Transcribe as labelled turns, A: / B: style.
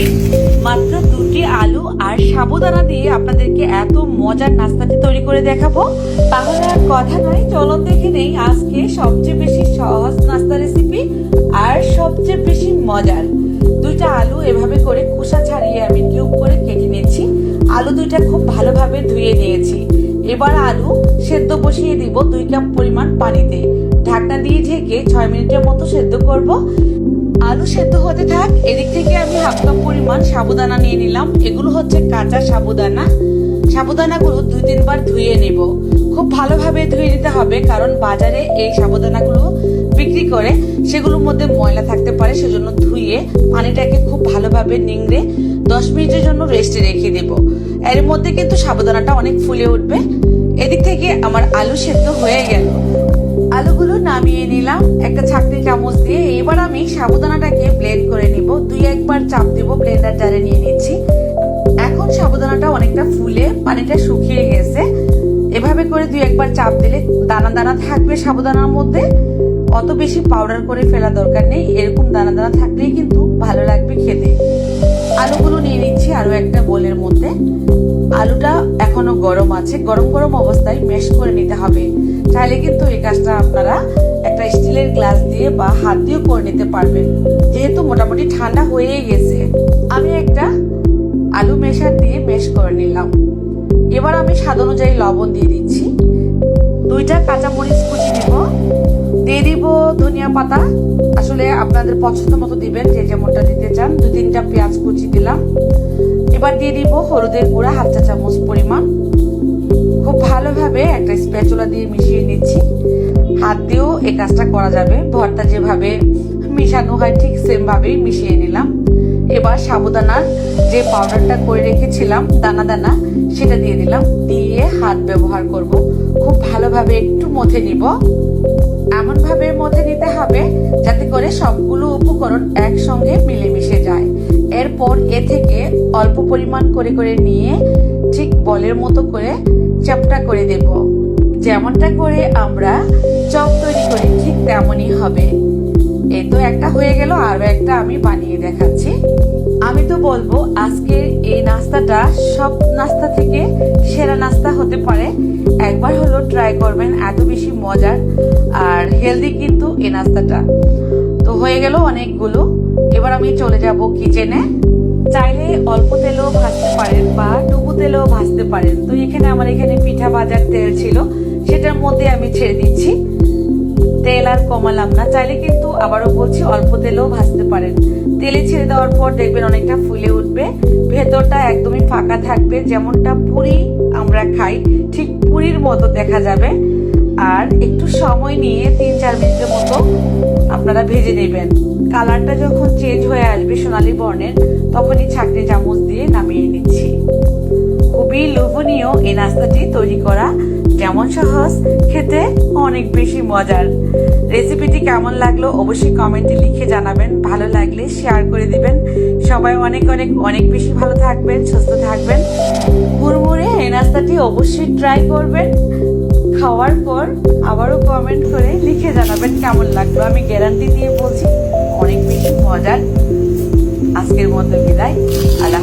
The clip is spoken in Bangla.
A: দিন মাত্র দুটি আলু আর সাবুদানা দিয়ে আপনাদেরকে এত মজার নাস্তাটি তৈরি করে দেখাবো। তাহলে আর কথা নয়, চলো দেখে নেই আজকে সবচেয়ে বেশি সহজ নাস্তা রেসিপি আর সবচেয়ে বেশি মজার। দুইটা আলু এভাবে করে খোসা ছাড়িয়ে আমি কিউব করে কেটে নিয়েছি। আলু দুইটা খুব ভালোভাবে ধুয়ে নিয়েছি। এবার আলু সেদ্ধ বসিয়ে দিব দুই কাপ পরিমাণ পানিতে। ঢাকনা দিয়ে ঢেকে ছয় মিনিটের মতো সেদ্ধ করব। আলু সেদ্ধ হতে থাক, এদিক থেকে আমি হাফ কাপ পরিমাণ সাবুদানা নিয়ে নিলাম। এগুলো হচ্ছে কাঁচা সাবুদানা। সাবুদানাগুলো দুই তিনবার ধুয়ে নেব। খুব ভালোভাবে ধুয়ে নিতে হবে, কারণ বাজারে এই সাবুদানাগুলো বিক্রি করে সেগুলোর মধ্যে ময়লা থাকতে পারে, সেজন্য ধুয়ে পানিটাকে খুব ভালোভাবে নিংড়ে দশ মিনিটের জন্য রেস্টে রেখে দেব। এর মধ্যে কিন্তু সাবুদানাটা অনেক ফুলে উঠবে। এদিক থেকে আমার আলু সেদ্ধ হয়ে গেল। আলুগুলো নামিয়ে নিলাম, একটা ছাকনি চামচ দিয়ে। এবার আমি সাবুদানাটাকে ব্লেন্ড করে নিব। দুই একবার চাপ দিব ব্লেন্ডার জারে নিয়ে নিচ্ছি। এখন সাবুদানাটা অনেকটা ফুলে পানিটা শুকিয়ে গেছে। এভাবে করে দুই একবার চাপ দিলে দানা দানা থাকবে সাবুদানার মধ্যে। অত বেশি পাউডার করে ফেলা দরকার নেই। এরকম দানা দানা থাকলেই কিন্তু ভালো লাগবে খেতে। আলুগুলো নিয়ে নিচ্ছি আরও একটা বোলের মধ্যে। আলুটা এখনও গরম আছে। গরম গরম অবস্থায় মেশ করে নিতে হবে। চাইলে কিন্তু এই কাজটা আপনারা একটা স্টিলের গ্লাস দিয়ে বা হাত দিয়েও করে নিতে পারবেন। যেহেতু মোটামুটি ঠান্ডা হয়ে গেছে। আমি একটা আলু মেশার দিয়ে মেশ করে নিলাম। এবার আমি স্বাদ অনুযায়ী লবণ দিয়ে দিচ্ছি। দুইটা কাঁচামরিচ কুচি দিব। ধনিয়া পাতা। আসলে আপনাদের পছন্দ মতো দিবেন, যে যেমনটা দিতে চান। দু তিনটা পেঁয়াজ কুচি দিলাম। এবার দিয়ে দিব হলুদের গুঁড়া, হাফ চা চামচ পরিমাণ। খুব ভালোভাবে একটা স্প্যাচুলা দিয়ে মিশিয়ে নিচ্ছি। হাত দিয়েও এ কাজটা করা যাবে। ভর্তা যেভাবে মিশানো হয়, ঠিক সেমভাবেই মিশিয়ে নিলাম। এবার সাবুদানার যে পাউডারটা করে রেখেছিলাম, দানা দানা, সেটা দিয়ে দিলাম। দিয়ে হাত ব্যবহার করব। খুব ভালোভাবে একটু মথে নিব। এমন ভাবে মধ্যে নিতে হবে যাতে করে সবগুলো উপকরণ একসঙ্গে মিলেমিশে যায়। এরপর এ থেকে অল্প পরিমাণ করে করে নিয়ে ঠিক বলের মতো করে চাপটা করে দেব। যেমনটা করে আমরা চপ তৈরি করি, ঠিক তেমনই হবে। এই তো একটা হয়ে গেল, আরও একটা আমি বানিয়ে দেখাচ্ছি। আমি তো বলব আজকের এই নাস্তাটা সব নাস্তা থেকে সেরা নাস্তা হতে পারে। একবার হলো ট্রাই করবেন, এত বেশি মজার আর হেলদি কিন্তু এই নাস্তাটা। তো হয়ে গেল অনেকগুলো। এবার আমি চলে যাব কিচেনে চাইলে অল্প তেলেও ভাজতে পারেন বা ডুবু তেলেও ভাজতে পারেন। তো এখানে আমার এখানে পিঠা ভাজার তেল ছিল, সেটার মধ্যে আমি ছেড়ে দিচ্ছি। তেল আর কমালাম না। চাইলে কিন্তু আবারও বলছি অল্প তেলেও ভাজতে পারেন। তেলে ছেড়ে দেওয়ার পর দেখবেন অনেকটা ফুলে উঠবে। ভেতরটা একদমই ফাঁকা থাকবে, যেমনটা পুরি আমরা খাই, ঠিক পুরীর মতো দেখা যাবে। আর একটু সময় নিয়ে তিন চার মিনিটের মতো আপনারা ভেজে নেবেন। কালারটা যখন চেঞ্জ হয়ে আসবে সোনালী বর্ণের, তখনই ছাকনি চামচ দিয়ে নামিয়ে নিচ্ছি। খুবই লোভনীয় এই নাস্তাটি তৈরি করা। যেমন সহজ খেতে অনেক বেশি মজার। রেসিপিটি কেমন লাগল অবশ্যই কমেন্টে লিখে জানাবেন। ভালো লাগলে শেয়ার করে দিবেন। সবাই অনেক অনেক অনেক বেশি ভালো থাকবেন, সুস্থ থাকবেন। মুড়মুড়ে এই নাস্তাটি অবশ্যই ট্রাই করবেন। খাওয়ার পর আবারও কমেন্ট করে লিখে জানাবেন কেমন লাগল। আমি গ্যারান্টি দিয়ে বলছি, অনেক বেশি মজার। আজকের মতো বিদায়। আল্লাহ